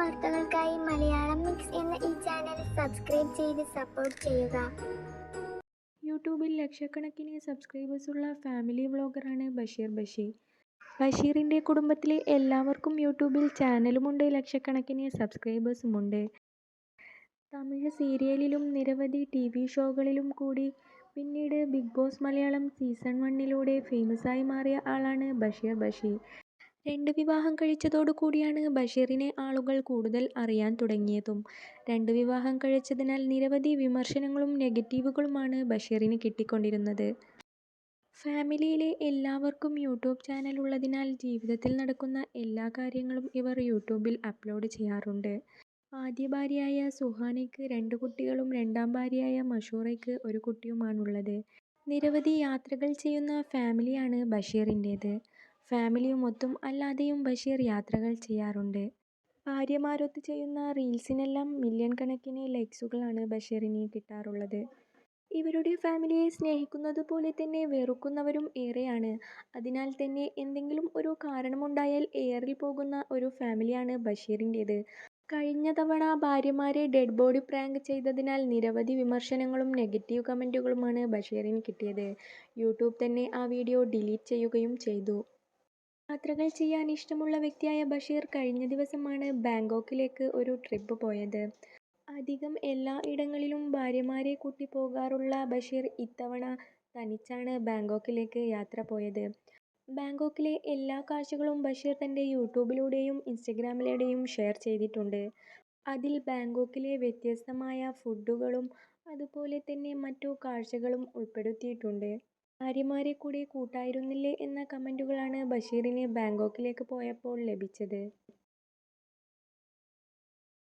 വാർത്തകൾക്കായി മലയാളം മിക്സ് എന്ന ഈ ചാനൽ സബ്സ്ക്രൈബ് ചെയ്ത് സപ്പോർട്ട് ചെയ്യുക. യൂട്യൂബിൽ ലക്ഷക്കണക്കിന് സബ്സ്ക്രൈബേഴ്സുള്ള ഫാമിലി വ്ളോഗറാണ് ബഷീർ ബഷീർ ബഷീറിന്റെ കുടുംബത്തിലെ എല്ലാവർക്കും യൂട്യൂബിൽ ചാനലുമുണ്ട് ലക്ഷക്കണക്കിന് സബ്സ്ക്രൈബേഴ്സുമുണ്ട് തമിഴ് സീരിയലിലും നിരവധി ടി വി ഷോകളിലും കൂടി പിന്നീട് ബിഗ് ബോസ് മലയാളം സീസൺ വണ്ണിലൂടെ ഫേമസായി മാറിയ ആളാണ് ബഷീർ ബഷീർ രണ്ട് വിവാഹം കഴിച്ചതോടു കൂടിയാണ് ബഷീറിനെ ആളുകൾ കൂടുതൽ അറിയാൻ തുടങ്ങിയതും. രണ്ട് വിവാഹം കഴിച്ചതിനാൽ നിരവധി വിമർശനങ്ങളും നെഗറ്റീവുകളുമാണ് ബഷീറിന് കിട്ടിക്കൊണ്ടിരുന്നത്. ഫാമിലിയിലെ എല്ലാവർക്കും യൂട്യൂബ് ചാനൽ ഉള്ളതിനാൽ ജീവിതത്തിൽ നടക്കുന്ന എല്ലാ കാര്യങ്ങളും ഇവർ യൂട്യൂബിൽ അപ്ലോഡ് ചെയ്യാറുണ്ട്. ആദ്യ ഭാര്യയായ സുഹാനയ്ക്ക് രണ്ട് കുട്ടികളും രണ്ടാം ഭാര്യയായ മഷൂറയ്ക്ക് ഒരു കുട്ടിയുമാണുള്ളത്. നിരവധി യാത്രകൾ ചെയ്യുന്ന ഫാമിലിയാണ് ബഷീറിന്റേത്. ഫാമിലിയുമൊത്തും അല്ലാതെയും ബഷീർ യാത്രകൾ ചെയ്യാറുണ്ട്. ഭാര്യമാരൊത്ത് ചെയ്യുന്ന റീൽസിനെല്ലാം മില്യൺ കണക്കിന് ലൈക്സുകളാണ് ബഷീറിന് കിട്ടാറുള്ളത്. ഇവരുടെ ഫാമിലിയെ സ്നേഹിക്കുന്നത് പോലെ തന്നെ വെറുക്കുന്നവരും ഏറെയാണ്. അതിനാൽ തന്നെ എന്തെങ്കിലും ഒരു കാരണമുണ്ടായാൽ എയറിൽ പോകുന്ന ഒരു ഫാമിലിയാണ് ബഷീറിന്റേത്. കഴിഞ്ഞ തവണ ഭാര്യമാരെ ഡെഡ് ബോഡി പ്രാങ്ക് ചെയ്തതിനാൽ നിരവധി വിമർശനങ്ങളും നെഗറ്റീവ് കമന്റുകളുമാണ് ബഷീറിന് കിട്ടിയത്. യൂട്യൂബ് തന്നെ ആ വീഡിയോ ഡിലീറ്റ് ചെയ്യുകയും ചെയ്തു. യാത്രകൾ ചെയ്യാൻ ഇഷ്ടമുള്ള വ്യക്തിയായ ബഷീർ കഴിഞ്ഞ ദിവസമാണ് ബാങ്കോക്കിലേക്ക് ഒരു ട്രിപ്പ് പോയത്. അധികം എല്ലാ ഇടങ്ങളിലും ഭാര്യമാരെ കൂട്ടി പോകാറുള്ള ബഷീർ ഇത്തവണ തനിച്ചാണ് ബാങ്കോക്കിലേക്ക് യാത്ര പോയത്. ബാങ്കോക്കിലെ എല്ലാ കാഴ്ചകളും ബഷീർ തന്റെ യൂട്യൂബിലൂടെയും ഇൻസ്റ്റഗ്രാമിലൂടെയും ഷെയർ ചെയ്തിട്ടുണ്ട്. അതിൽ ബാങ്കോക്കിലെ വ്യത്യസ്തമായ ഫുഡുകളും അതുപോലെ തന്നെ മറ്റു കാഴ്ചകളും ഉൾപ്പെടുത്തിയിട്ടുണ്ട്. ഭാര്യമാരെ കൂടെ കൂട്ടായിരുന്നില്ലേ എന്ന കമന്റുകളാണ് ബഷീറിന് ബാങ്കോക്കിലേക്ക് പോയപ്പോൾ ലഭിച്ചത്.